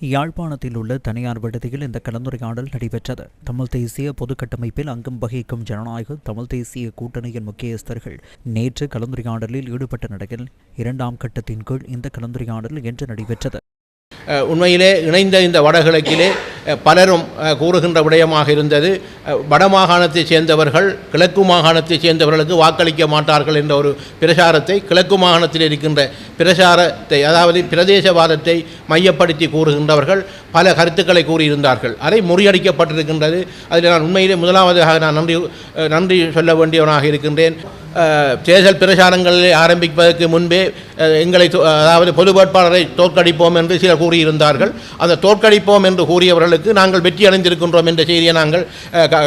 யாழ்ப்பாணத்தில் உள்ள தனியார் விடுதியில் இந்த கலந்துரையாடல் நடைபெற்றது. தமிழ் தேசிய பொதுக்கட்டமைப்பில் அங்கம் வகிக்கும் ஜனநாயக தமிழ் தேசிய கூட்டணியின் முக்கியஸ்தர்கள் நேற்று கலந்துரையாடலில் ஈடுபட்ட நிலையில் இரண்டாம் கட்டத்தின் கீழ் இந்த கலந்துரையாடல் இன்று நடைபெற்றது. உண்மையிலே இணைந்த இந்த வடகிழக்கிலே பலரும் கூறுகின்ற விடயமாக இருந்தது. வடமாகாணத்தைச் சேர்ந்தவர்கள் கிழக்கு மாகாணத்தைச் சேர்ந்தவர்களுக்கு வாக்களிக்க மாட்டார்கள் என்ற ஒரு பிரசாரத்தை கிழக்கு மாகாணத்தில் இருக்கின்ற பிரசாரத்தை அதாவது பிரதேசவாதத்தை மையப்படுத்தி கூறுகின்றவர்கள் பல கருத்துக்களை கூறியிருந்தார்கள். அதை முறியடிக்கப்பட்டிருக்கின்றது. அதில் நான் உண்மையிலே முதலாவதாக நான் நன்றி நன்றி சொல்ல வேண்டியவனாக இருக்கின்றேன். தேர்தல் பிரச்சாரங்களை ஆரம்பிப்பதற்கு முன்பே எங்களை அதாவது பொது வேட்பாளரை தோற்கடிப்போம் என்று சிலர் கூறியிருந்தார்கள். அந்த தோற்கடிப்போம் என்று கூறியவர்களுக்கு நாங்கள் வெற்றி அடைந்திருக்கின்றோம் என்ற செய்தியை நாங்கள்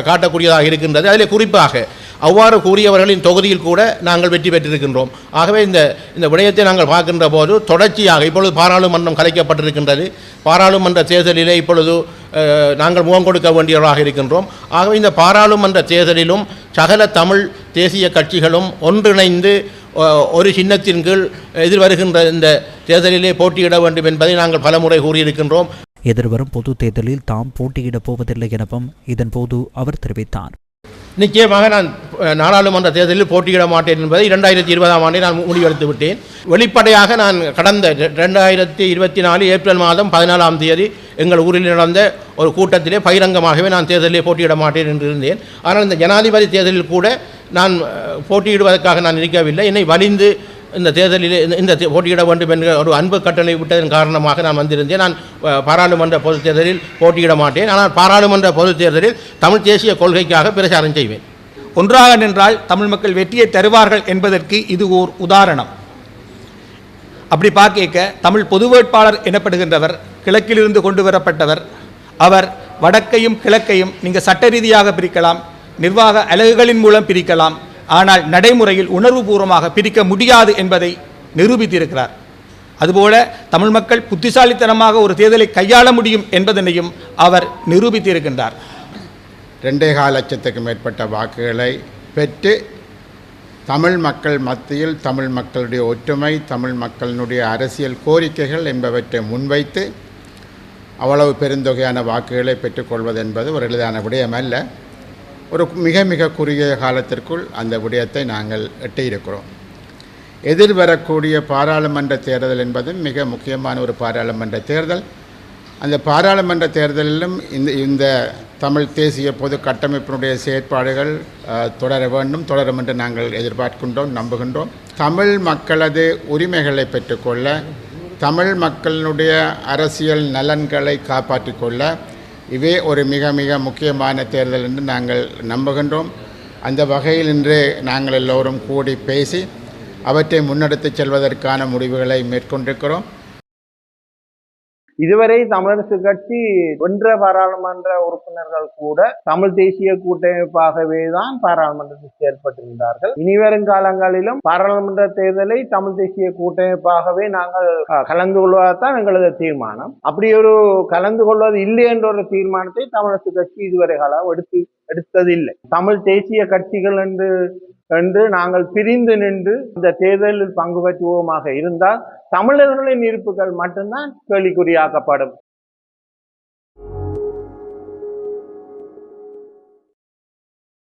காட்டக்கூடியதாக இருக்கின்றது. அதில் குறிப்பாக அவ்வாறு கூறியவர்களின் தொகுதியில் கூட நாங்கள் வெற்றி பெற்றிருக்கின்றோம். ஆகவே இந்த இந்த விடயத்தை நாங்கள் பார்க்கின்ற போது தொடர்ச்சியாக இப்பொழுது பாராளுமன்றம் கலைக்கப்பட்டிருக்கின்றது. பாராளுமன்ற தேர்தலிலே இப்பொழுது நாங்கள் முகம் கொடுக்க வேண்டியவர்களாக இருக்கின்றோம். ஆகவே இந்த பாராளுமன்ற தேர்தலிலும் சகல தமிழ் தேசிய கட்சிகளும் ஒன்றிணைந்து ஒரு சின்னத்தின் கீழ் எதிர்வருகின்ற இந்த தேர்தலிலே போட்டியிட வேண்டும் என்பதை நாங்கள் பலமுறை கூறியிருக்கின்றோம். எதிர்வரும் பொது தேர்தலில் தாம் போட்டியிடப் போவதில்லை எனவும் இதன்போது அவர் தெரிவித்தார். நிச்சயமாக நான் நாடாளுமன்ற தேர்தலில் போட்டியிட மாட்டேன் என்பதை இரண்டாயிரத்தி இருபதாம் ஆண்டை நான் முடிவெடுத்து விட்டேன். வெளிப்படையாக நான் கடந்த ரெ- ரெண்டாயிரத்தி இருபத்தி நாலு ஏப்ரல் மாதம் பதினாலாம் தேதி எங்கள் ஊரில் நடந்த ஒரு கூட்டத்திலே பகிரங்கமாகவே நான் தேர்தலில் போட்டியிட மாட்டேன் என்று இருந்தேன். ஆனால் இந்த ஜனாதிபதி தேர்தலில் கூட நான் போட்டியிடுவதற்காக நான் இருக்கவில்லை. என்னை வலிந்து இந்த தேர்தலில் இந்த- இந்த போட்டியிட வேண்டும் என்ற ஒரு அன்பு கட்டளை விட்டதன் காரணமாக நான் வந்திருந்தேன். நான் பாராளுமன்ற பொதுத் தேர்தலில் போட்டியிட மாட்டேன். ஆனால் பாராளுமன்ற பொதுத் தேர்தலில் தமிழ் தேசிய கொள்கைக்காக பிரச்சாரம் செய்வேன். ஒன்றாக நின்றால் தமிழ் மக்கள் வெற்றியை தருவார்கள் என்பதற்கு இது ஓர் உதாரணம். அப்படி பார்க்க தமிழ் பொது வேட்பாளர் எனப்படுகின்றவர் கிழக்கிலிருந்து கொண்டு வரப்பட்டவர். அவர் வடக்கையும் கிழக்கையும் நீங்கள் சட்ட ரீதியாக பிரிக்கலாம் நிர்வாக அலகுகளின் மூலம் பிரிக்கலாம். ஆனால் நடைமுறையில் உணர்வுபூர்வமாக பிரிக்க முடியாது என்பதை நிரூபித்திருக்கிறார். அதுபோல தமிழ் மக்கள் புத்திசாலித்தனமாக ஒரு தேர்தலை கையாள முடியும் என்பதனையும் அவர் நிரூபித்திருக்கின்றார். ரெண்டே கால் லட்சத்துக்கு மேற்பட்ட வாக்குகளை பெற்று தமிழ் மக்கள் மத்தியில் தமிழ் மக்களுடைய ஒற்றுமை தமிழ் மக்களினுடைய அரசியல் கோரிக்கைகள் என்பவற்றை முன்வைத்து அவ்வளவு பெருந்தொகையான வாக்குகளை பெற்றுக்கொள்வது என்பது ஒரு எளிதான விடயம் அல்ல ஒரு மிக மிக குறுகிய காலத்திற்குள் அந்த விடயத்தை நாங்கள் எட்டியிருக்கிறோம். எதிர்வரக்கூடிய பாராளுமன்ற தேர்தல் என்பது மிக முக்கியமான ஒரு பாராளுமன்ற தேர்தல். அந்த பாராளுமன்ற தேர்தலிலும் இந்த இந்த தமிழ் தேசிய பொது கட்டமைப்பினுடைய செயற்பாடுகள் தொடர வேண்டும் தொடரும் என்று நாங்கள் எதிர்பார்க்கின்றோம் நம்புகின்றோம். தமிழ் மக்களது உரிமைகளை பெற்றுக்கொள்ள தமிழ் மக்களினுடைய அரசியல் நலன்களை காப்பாற்றிக்கொள்ள கொள்ள இவே ஒரு மிக மிக முக்கியமான தேர்தல் என்று நாங்கள் நம்புகின்றோம். அந்த வகையில் இன்று நாங்கள் எல்லோரும் கூடி பேசி அவற்றை முன்னெடுத்துச் செல்வதற்கான முடிவுகளை மேற்கொண்டிருக்கிறோம். இதுவரை தமிழரசு கட்சி வென்ற பாராளுமன்ற உறுப்பினர்கள் கூட தமிழ் தேசிய கூட்டமைப்பாகவே தான் பாராளுமன்றத்தில் செயல்பட்டிருந்தார்கள் இனி வரும் காலங்களிலும் பாராளுமன்ற தேர்தலை தமிழ் தேசிய கூட்டமைப்பாகவே நாங்கள் கலந்து கொள்வதுதான் எங்களது தீர்மானம். அப்படி ஒரு கலந்து கொள்வது இல்லை என்ற ஒரு தீர்மானத்தை தமிழரசு கட்சி இதுவரை காலம் எடுத்து எடுத்ததில்லை. தமிழ் தேசிய கட்சிகள் என்று என்று நாங்கள் பிரிந்து நின்று இந்த தேர்தலில் பங்கு பற்றுவோமாக இருந்தால் தமிழர்களின் இருப்புகள் மட்டும்தான் கேள்விக்குறியாக்கப்படும்